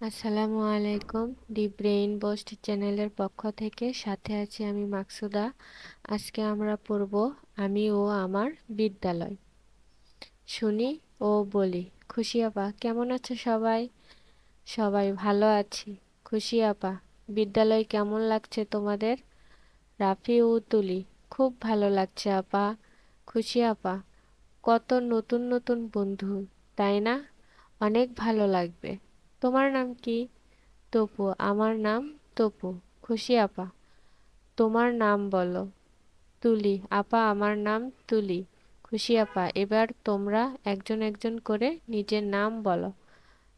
আসসালামু আলাইকুম দি brain boost চ্যানেলের পক্ষ থেকে। সাথে আছি আমি মাকসুদা। আজকে আমরা পড়ব আমি ও আমার বিদ্যালয়। শুনি ও বলি। খুশি আপা, কেমন আছো সবাই? সবাই ভালো আছি। খুশি আপা, বিদ্যালয় কেমন লাগছে তোমাদের? রাফি ও তুলি, খুব ভালো লাগছে আপা। খুশি আপা, কত নতুন নতুন বন্ধু, তাই না? অনেক ভালো লাগবে। তোমার নাম কি? তপু। আমার নাম তপু। খুশি আপা। তোমার নাম বলো। তুলি। আপা, আমার নাম তুলি। খুশি আপা, এবার তোমরা একজন একজন করে নিজের নাম বলো।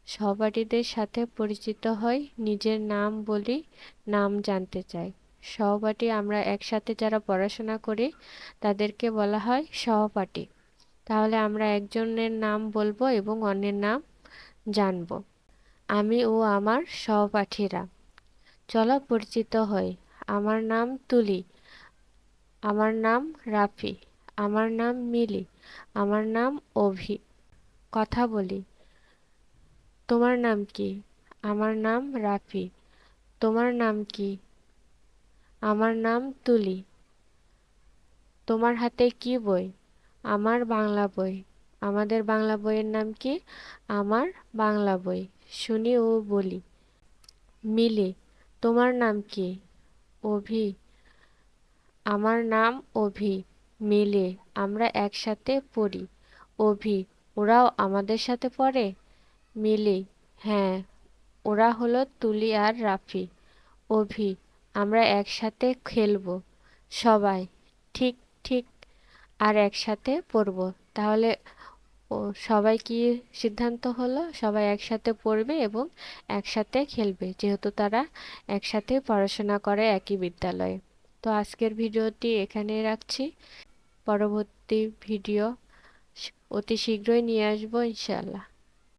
সহপাঠীদের সাথে পরিচিত হই, নিজের নাম বলি, নাম জানতে চাই। সহপাঠী আমরা একসাথে যারা পড়াশোনা করি, তাদেরকে বলা হয় সহপাঠী। তাহলে আমরা একজনের নাম বলব এবং অন্যের নাম জানব। আমি ও আমার সহপাঠীরা। চলো পরিচিত হই। আমার নাম তুলি। আমার নাম রাফি। আমার নাম মিলি। আমার নাম অভি। কথা বলি। তোমার নাম কি? আমার নাম রাফি। তোমার নাম কি? আমার নাম তুলি। তোমার হাতে কি বই? আমার বাংলা বই। আমাদের বাংলা বইয়ের নাম কি? আমার বাংলা বই। শুনি ও বলি। মিলি, তোমার নাম কি? অভি। আমার নাম অভি। মিলে, আমরা একসাথে পড়ি। অভি, ওরাও আমাদের সাথে পড়ে? মিলি হ্যাঁ ওরা হলো তুলি আর রাফি। অভি, আমরা একসাথে খেলব। সবাই, ঠিক ঠিক, আর একসাথে পড়ব। তাহলে ও সবাই কি সিদ্ধান্ত হলো? সবাই একসাথে পড়বে এবং একসাথে খেলবে, যেহেতু তারা একসাথে পড়াশোনা করে একই বিদ্যালয়ে। তো আজকের ভিডিওটি এখানে রাখছি। পরবর্তী ভিডিও অতি শীঘ্রই নিয়ে আসব, ইনশাআল্লাহ।